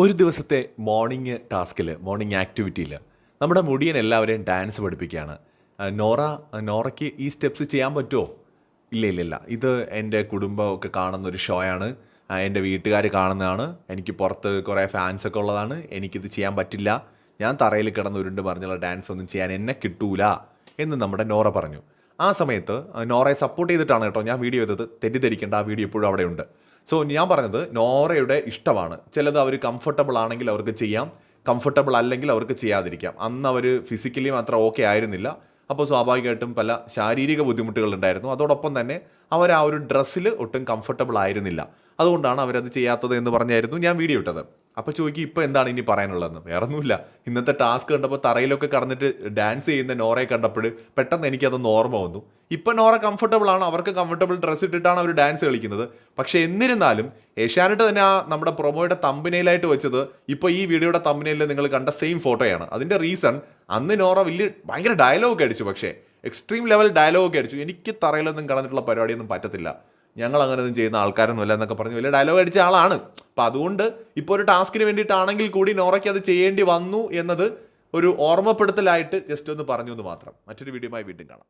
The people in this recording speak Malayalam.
ഒരു ദിവസത്തെ മോർണിംഗ് ടാസ്കിൽ മോർണിംഗ് ആക്ടിവിറ്റിയിൽ നമ്മുടെ മുടിയൻ എല്ലാവരെയും ഡാൻസ് പഠിപ്പിക്കുകയാണ്. നോറ നോറയ്ക്ക് ഈ സ്റ്റെപ്സ് ചെയ്യാൻ പറ്റുമോ ഇല്ല ഇല്ല ഇല്ല. ഇത് എന്റെ കുടുംബമൊക്കെ കാണുന്ന ഒരു ഷോ ആണ് എന്റെ വീട്ടുകാർ കാണുന്നതാണ്. എനിക്ക് പുറത്ത് കുറേ ഫാൻസ് ഒക്കെ ഉള്ളതാണ്. എനിക്കിത് ചെയ്യാൻ പറ്റില്ല. ഞാൻ തറയിൽ കിടന്ന് ഉരുണ്ട് പറഞ്ഞുള്ള ഡാൻസ് ഒന്നും ചെയ്യാൻ എന്നെ കിട്ടൂല എന്ന് നമ്മുടെ നോറ പറഞ്ഞു. ആ സമയത്ത് നോറയെ സപ്പോർട്ട് ചെയ്തിട്ടാണ് കേട്ടോ ഞാൻ വീഡിയോ ചെയ്തത് തെറ്റിദ്ധരിക്കേണ്ട ആ വീഡിയോ ഇപ്പോഴും അവിടെ ഉണ്ട് സോ ഞാൻ പറഞ്ഞത് നോറയുടെ ഇഷ്ടമാണ്. ചിലത് അവർ കംഫർട്ടബിൾ ആണെങ്കിൽ അവർക്ക് ചെയ്യാം. കംഫർട്ടബിൾ അല്ലെങ്കിൽ അവർക്ക് ചെയ്യാതിരിക്കാം. അന്ന് അവർ ഫിസിക്കലി മാത്രം ഓക്കെ ആയിരുന്നില്ല. അപ്പോൾ സ്വാഭാവികമായിട്ടും പല ശാരീരിക ബുദ്ധിമുട്ടുകൾ ഉണ്ടായിരുന്നു. അതോടൊപ്പം തന്നെ അവർ ആ ഒരു ഡ്രസ്സിൽ ഒട്ടും കംഫർട്ടബിൾ ആയിരുന്നില്ല. അതുകൊണ്ടാണ് അവരത് ചെയ്യാത്തത് എന്ന് പറഞ്ഞായിരുന്നു ഞാൻ വീഡിയോ ഇട്ടത്. അപ്പോൾ ചോദിക്കും ഇപ്പോൾ എന്താണ് ഇനി പറയാനുള്ളതെന്ന്? വേറെ ഒന്നുമില്ല ഇന്നത്തെ ടാസ്ക് കണ്ടപ്പോൾ തറയിലൊക്കെ കടന്നിട്ട് ഡാൻസ് ചെയ്യുന്ന നോറയെ കണ്ടപ്പോൾ പെട്ടെന്ന് എനിക്കതൊന്ന് ഓർമ്മ വന്നു. ഇപ്പം നോറ കംഫർട്ടബിൾ ആണ് അവർക്ക് കംഫർട്ടബിൾ ഡ്രസ്സ് ഇട്ടിട്ടാണ് അവർ ഡാൻസ് കളിക്കുന്നത്. പക്ഷേ എന്നിരുന്നാലും ഏഷ്യാനെറ്റ് തന്നെ ആ നമ്മുടെ പ്രൊമോയുടെ തമ്പനയിലായിട്ട് വെച്ചത് ഇപ്പോൾ ഈ വീഡിയോയുടെ തമ്പനയിൽ നിങ്ങൾ കണ്ട സെയിം ഫോട്ടോയാണ് അതിന്റെ റീസൺ അന്ന് നോറ വലിയ ഭയങ്കര ഡയലോഗ് അടിച്ചു പക്ഷേ എക്സ്ട്രീം ലെവൽ ഡയലോഗ് അടിച്ചു. എനിക്ക് തറയിലൊന്നും കടന്നിട്ടുള്ള പരിപാടിയൊന്നും പറ്റത്തില്ല. ഞങ്ങൾ അങ്ങനെ ഒന്നും ചെയ്യുന്ന ആൾക്കാരൊന്നുമില്ല എന്നൊക്കെ പറഞ്ഞു. വലിയ ഡയലോഗ് അടിച്ച ആളാണ്. അപ്പം അതുകൊണ്ട് ഇപ്പോൾ ഒരു ടാസ്കിന് വേണ്ടിയിട്ടാണെങ്കിൽ കൂടി നോറയ്ക്ക് അത് ചെയ്യേണ്ടി വന്നു എന്നത് ഒരു ഓർമ്മപ്പെടുത്തലായിട്ട് ജസ്റ്റ് ഒന്ന് പറഞ്ഞു എന്ന് മാത്രം. മറ്റൊരു വീഡിയോയുമായി വീണ്ടും കാണാം.